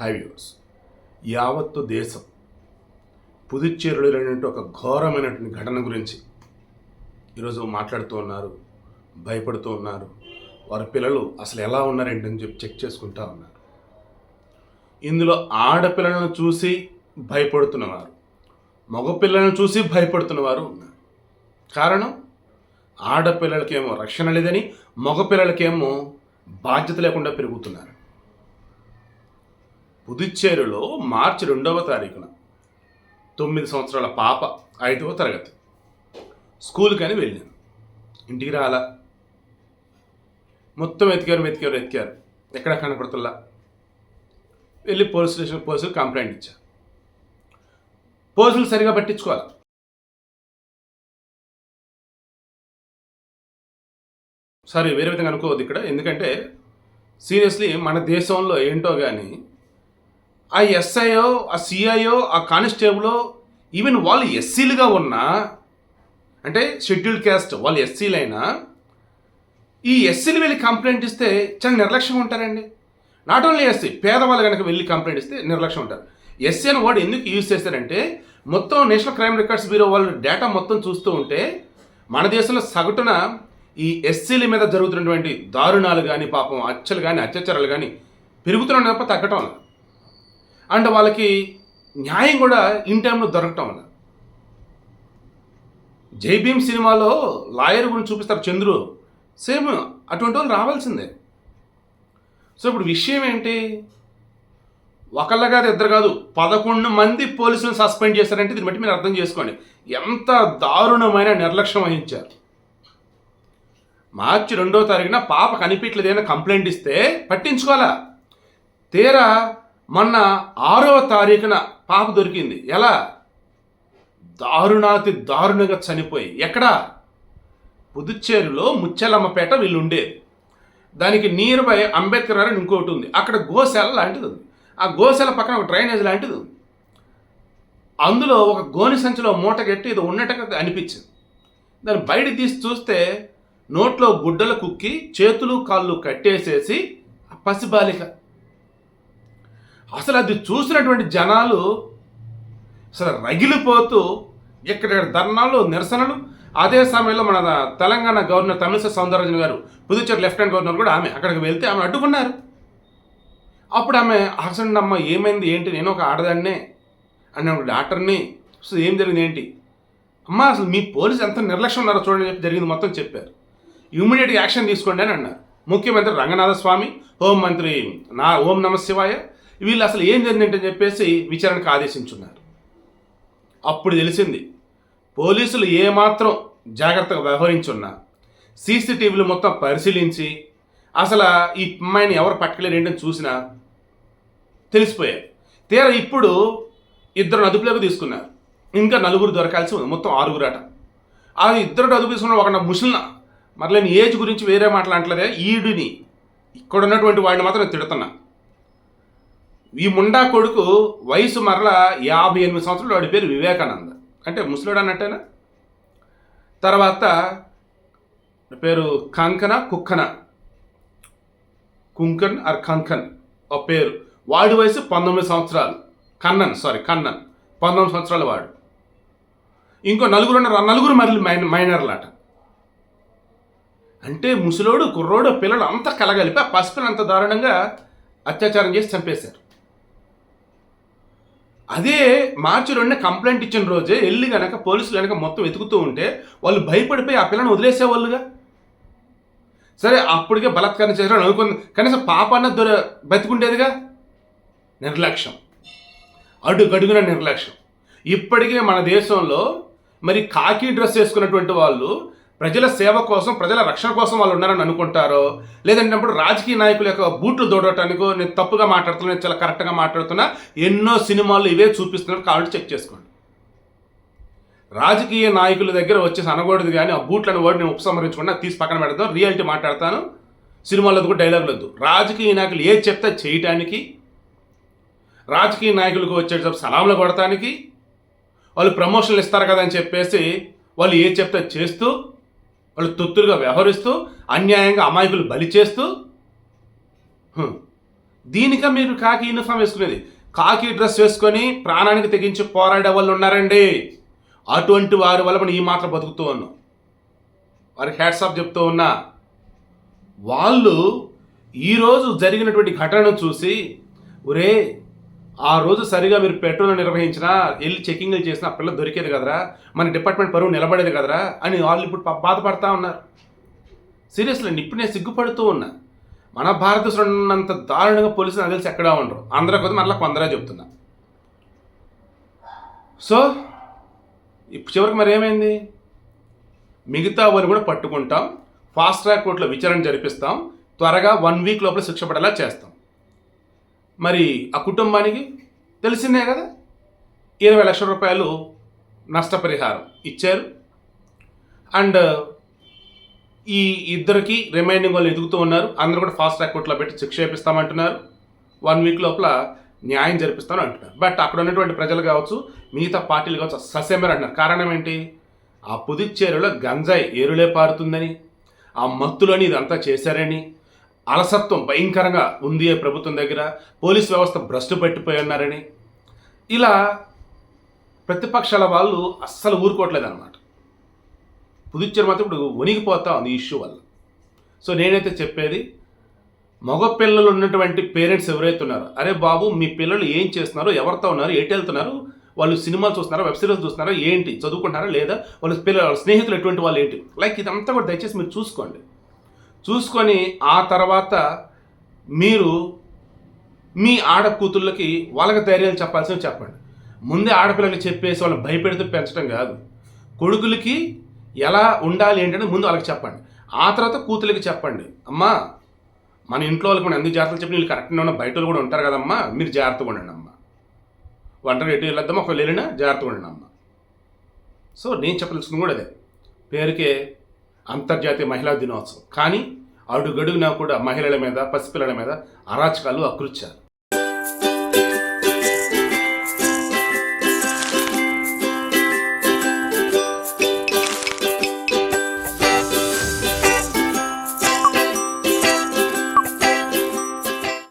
High views యావత్తు దేశం పుదుచ్చేరులైనటువంటి ఒక ఘోరమైనటువంటి ఘటన గురించి ఈరోజు మాట్లాడుతూ ఉన్నారు భయపడుతూ ఉన్నారు. వారి పిల్లలు అసలు ఎలా ఉన్నారేంటని చెప్పి చెక్ చేసుకుంటా ఉన్నారు. ఇందులో ఆడపిల్లలను చూసి భయపడుతున్నవారు మగపిల్లలను చూసి భయపడుతున్నవారు ఉన్నారు. కారణం? ఆడపిల్లలకేమో రక్షణ లేదని మగపిల్లలకేమో బాధ్యత లేకుండా పెరుగుతున్నారు. పుదుచ్చేరిలో మార్చి రెండవ తారీఖున తొమ్మిది సంవత్సరాల పాప ఐదవ తరగతి. స్కూల్కి అని వెళ్ళాను ఇంటికి రాలా? మొత్తం వెతికారు వెతికారు వెతికారు. ఎక్కడ కనపడుతుల్లా వెళ్ళి పోలీస్ స్టేషన్ పోలీసులు కంప్లైంట్ ఇచ్చారు. పోలీసులు సరిగా పట్టించుకోవాలి? సారీ వేరే విధంగా అనుకోవద్దు ఇక్కడ. ఎందుకంటే సీరియస్లీ మన దేశంలో ఏంటో కానీ ఆ ఎస్ఐఓ ఆ సిఐఓ ఆ కానిస్టేబుల్ ఈవెన్ వాళ్ళు ఎస్సీలుగా ఉన్నా అంటే షెడ్యూల్డ్ క్యాస్ట్ వాళ్ళు ఎస్సీలైనా ఈ ఎస్సీలు వెళ్ళి కంప్లైంట్ ఇస్తే చాలా నిర్లక్ష్యంగా ఉంటారండి. నాట్ ఓన్లీ ఎస్సీ పేదవాళ్ళు కనుక వెళ్ళి కంప్లైంట్ ఇస్తే నిర్లక్ష్యం ఉంటారు. ఎస్సీ అని వాడు ఎందుకు యూజ్ చేస్తారంటే మొత్తం నేషనల్ క్రైమ్ రికార్డ్స్ బ్యూరో వాళ్ళు డేటా మొత్తం చూస్తూ ఉంటే మన దేశంలో సగటున ఈ ఎస్సీల మీద జరుగుతున్నటువంటి దారుణాలు కానీ పాపం హత్యలు కానీ అత్యాచారాలు కానీ పెరుగుతున్న తప్ప తగ్గటం అండ్ వాళ్ళకి న్యాయం కూడా ఇన్ టైంలో దొరకటం వల్ల. జైభీమ్ సినిమాలో లాయర్ గురించి చూపిస్తారు చంద్రు. సేమ్ అటువంటి వాళ్ళు రావాల్సిందే. సో ఇప్పుడు విషయం ఏంటి? ఒకళ్ళ కాదు ఇద్దరు కాదు పదకొండు మంది పోలీసులను సస్పెండ్ చేశారంటే దీన్ని బట్టి మీరు అర్థం చేసుకోండి. ఎంత దారుణమైన నిర్లక్ష్యం వహించారు. మార్చి రెండో తారీఖున పాప కనిపించలేదైనా కంప్లైంట్ ఇస్తే పట్టించుకోవాలా? తీరా మొన్న ఆరవ తారీఖున పాప దొరికింది. ఎలా? దారుణాతి దారుణంగా చనిపోయి. ఎక్కడా? పుదుచ్చేరిలో ముచ్చెలమ్మపేట వీళ్ళు ఉండేది దానికి నియర్ బై అంబేద్కర్ అని ఇంకోటి ఉంది. అక్కడ గోశాల లాంటిది ఉంది. ఆ గోశాల పక్కన ఒక డ్రైనేజ్ లాంటిది ఉంది. అందులో ఒక గోని సంచిలో మూట కట్టి ఇది ఉన్నట్టుగా అనిపించింది. దాన్ని బయట తీసి చూస్తే నోట్లో గుడ్డలు కుక్కి చేతులు కాళ్ళు కట్టేసేసి పసిబాలిక అసలు అది చూసినటువంటి జనాలు అసలు రగిలిపోతూ ఇక్కడ ధర్నాలు నిరసనలు. అదే సమయంలో మన తెలంగాణ గవర్నర్ తమిళసై సౌందరరాజన్ గారు పుదుచ్చేరి లెఫ్టినెంట్ గవర్నర్ కూడా ఆమె అక్కడికి వెళ్తే ఆమె అడ్డుకున్నారు. అప్పుడు ఆమె అసలు అమ్మ ఏమైంది? ఏంటి? నేను ఒక ఆడదాన్నే అని ఒక డాక్టర్ని సో ఏం జరిగింది ఏంటి? అమ్మ అసలు మీ పోలీసు ఎంత నిర్లక్ష్యం ఉన్నారో చూడండి చెప్పి జరిగింది మొత్తం చెప్పారు. ఇమ్మీడియట్గా యాక్షన్ తీసుకోండి అని అన్నారు. ముఖ్యమంత్రి రంగనాథ స్వామి హోంమంత్రి నా ఓం నమ శివాయ వీళ్ళు అసలు ఏం జరిగిందంటే చెప్పేసి విచారణకు ఆదేశించున్నారు. అప్పుడు తెలిసింది పోలీసులు ఏమాత్రం జాగ్రత్తగా వ్యవహరించున్నా సీసీటీవీలు మొత్తం పరిశీలించి అసలు ఈ అమ్మాయిని ఎవరు పట్టుకెళ్ళారు ఏంటని చూసినా తెలిసిపోయారు తీరా ఇప్పుడు ఇద్దరు అదుపులోకి తీసుకున్నారు. ఇంకా నలుగురు దొరకాల్సి ఉంది మొత్తం ఆరుగురు అట. ఆ ఇద్దరు అదుపు తీసుకున్న ఒక ముసలిన మరలేని ఏజ్ గురించి వేరే మాట్లాడలేదే ఈడుని. ఇక్కడ ఉన్నటువంటి వాడిని మాత్రం తిడుతున్నా. ఈ ముండా కొడుకు వయసు మరలా యాభై ఎనిమిది సంవత్సరాలు వాడి పేరు వివేకానంద. అంటే ముసలుడు అన్నట్టేనా? తర్వాత పేరు కంకన కుక్కన. కుంకన్ ఆర్ కంకన్ ఆ పేరు. వాడి వయసు పంతొమ్మిది సంవత్సరాలు. కన్నన్ సారీ కన్నన్. పంతొమ్మిది సంవత్సరాల వాడు. ఇంకో నలుగురు నలుగురు మళ్ళీ మైన మైనర్లట. అంటే ముసలోడు కుర్రోడు పిల్లలు అంతా కలగలిపి ఆ పసిపిల్లని అంత దారుణంగా అత్యాచారం చేసి చంపేశారు. అదే మార్చి రెండున కంప్లైంట్ ఇచ్చిన రోజే వెళ్ళి కనుక పోలీసులు కనుక మొత్తం వెతుకుతూ ఉంటే వాళ్ళు భయపడిపోయి ఆ పిల్లని వదిలేసేవాళ్ళుగా? సరే అప్పటికే బలాత్కారం చేశారు అనుకుంది కనీసం పాప అన్న దొర బతికుండేదిగా? నిర్లక్ష్యం. అడుగడుగున నిర్లక్ష్యం. ఇప్పటికే మన దేశంలో మరి కాకి డ్రెస్ వేసుకున్నటువంటి వాళ్ళు ప్రజల సేవ కోసం ప్రజల రక్షణ కోసం వాళ్ళు ఉన్నారని అనుకుంటారో? లేదంటే రాజకీయ నాయకుల యొక్క బూట్లు దూడటానికి నేను తప్పుగా మాట్లాడుతున్నా నేను చాలా కరెక్ట్గా మాట్లాడుతున్నా ఎన్నో సినిమాలు ఇవే చూపిస్తున్నారు కాబట్టి చెక్ చేసుకోండి. రాజకీయ నాయకుల దగ్గర వచ్చేసి అనకూడదు కానీ ఆ బూట్లను వర్డ్ నేను ఉపసంహరించకుండా తీసి పక్కన పెడతాను రియాలిటీ మాట్లాడతాను సినిమాలో కూడా డైలాగులు వద్దు రాజకీయ నాయకులు ఏది చెప్తే చేయటానికి రాజకీయ నాయకులకు వచ్చేటప్పుడు సలాంలు కొడటానికి వాళ్ళు ప్రమోషన్లు ఇస్తారు కదా అని చెప్పేసి వాళ్ళు ఏది చెప్తే చేస్తూ వాళ్ళు తొత్తులుగా వ్యవహరిస్తూ అన్యాయంగా అమాయకులు బలి చేస్తూ దీనిక మీరు కాకి యూనిఫామ్ వేసుకునేది. కాకి డ్రెస్ వేసుకొని ప్రాణానికి తెగించి పోరాడే వాళ్ళు ఉన్నారండి. అటువంటి వారి వల్ల మనం ఈ మాత్రం బతుకుతూ ఉన్నాం. వారికి హ్యాట్స్ ఆఫ్ చెప్తూ ఉన్నా. వాళ్ళు ఈరోజు జరిగినటువంటి ఘటనను చూసి ఒరే ఆ రోజు సరిగా మీరు పెట్రోల్ నిర్వహించినా వెళ్ళి చెకింగ్లు చేసినా ఆ పిల్ల దొరికేది కదరా? మన డిపార్ట్మెంట్ పరువు నిలబడేది కదరా? అని వాళ్ళు ఇప్పుడు బాధపడతా ఉన్నారు. సీరియస్లీ ఇప్పుడు నేను సిగ్గుపడుతూ ఉన్నా. మన భారతదేశంలో ఉన్నంత దారుణంగా పోలీసులు నాకు తెలిసి ఎక్కడా ఉండరు. అందరూ కొద్ది మరలా కొందరే చెప్తున్నా. సో ఇప్పుడు చివరికి మరి ఏమైంది? మిగతా వాళ్ళు కూడా పట్టుకుంటాం. ఫాస్ట్ ట్రాక్ కోర్టులో విచారణ జరిపిస్తాం. త్వరగా వన్ వీక్ లోపల శిక్ష పడేలా చేస్తాం. మరి ఆ కుటుంబానికి తెలిసిందే కదా? ఇరవై లక్షల రూపాయలు నష్టపరిహారం ఇచ్చారు. అండ్ ఈ ఇద్దరికి రిమైండింగ్ వాళ్ళు ఎదుగుతూ ఉన్నారు. అందరూ కూడా ఫాస్ట్ ట్రాక్ కోర్టులో పెట్టి శిక్ష చేపిస్తామంటున్నారు. వన్ వీక్ లోపల న్యాయం జరిపిస్తాను అంటున్నారు. బట్ అక్కడ ఉన్నటువంటి ప్రజలు కావచ్చు మిగతా పార్టీలు కావచ్చు ససేమర్ అంటున్నారు. కారణం ఏంటి? ఆ పుదుచ్చేరులో గంజాయి ఏరులే పారుతుందని ఆ మత్తులని ఇదంతా చేశారని అలసత్వం భయంకరంగా ఉంది ప్రభుత్వం దగ్గర? పోలీస్ వ్యవస్థ భ్రష్టు పట్టిపోయి ఉన్నారని ఇలా ప్రతిపక్షాల వాళ్ళు అస్సలు ఊరుకోవట్లేదు అనమాట పుదుచ్చేరి మాత్రం ఇప్పుడు వణిగిపోతా ఉంది ఇష్యూ వల్ల. సో నేనైతే చెప్పేది మగ పిల్లలు ఉన్నటువంటి పేరెంట్స్ ఎవరైతే ఉన్నారో అరే బాబు మీ పిల్లలు ఏం చేస్తున్నారో ఎవరితో ఉన్నారు ఎటు వెళ్తున్నారు వాళ్ళు సినిమాలు చూస్తున్నారా వెబ్ సిరీస్ చూస్తున్నారా ఏంటి చదువుకుంటున్నారా లేదా వాళ్ళ పిల్లల వాళ్ళ స్నేహితులు ఎటువంటి వాళ్ళు ఏంటి? లైక్ ఇదంతా కూడా దయచేసి మీరు చూసుకోండి. చూసుకొని ఆ తర్వాత మీరు మీ ఆడ కూతుళ్ళకి వాళ్ళకి ధైర్యాలు చెప్పాల్సినవి చెప్పండి. ముందే ఆడపిల్లలకి చెప్పేసి వాళ్ళని భయపెడుతూ పెంచడం కాదు. కొడుకులకి ఎలా ఉండాలి ఏంటంటే ముందు వాళ్ళకి చెప్పండి. ఆ తర్వాత కూతురికి చెప్పండి. అమ్మా మన ఇంట్లో వాళ్ళకి మనం ఎందుకు జాగ్రత్తలు చెప్పి వీళ్ళు కరెక్ట్గా ఉన్న బయట వాళ్ళు కూడా ఉంటారు కదమ్మా మీరు జాగ్రత్తగా ఉండండి అమ్మా. వంటలు ఎటు వెళ్ళొద్దామా ఒకవేళ వెళ్ళినా జాగ్రత్తగా ఉండండి అమ్మా. సో నేను చెప్పదలుచుకుని కూడా అదే. పేరుకే అంతర్జాతీయ మహిళా దినోత్సవం. కానీ అడుగడుగునా కూడా మహిళల మీద పసిపిల్లల మీద అరాచకాలు అకృత్యాలు.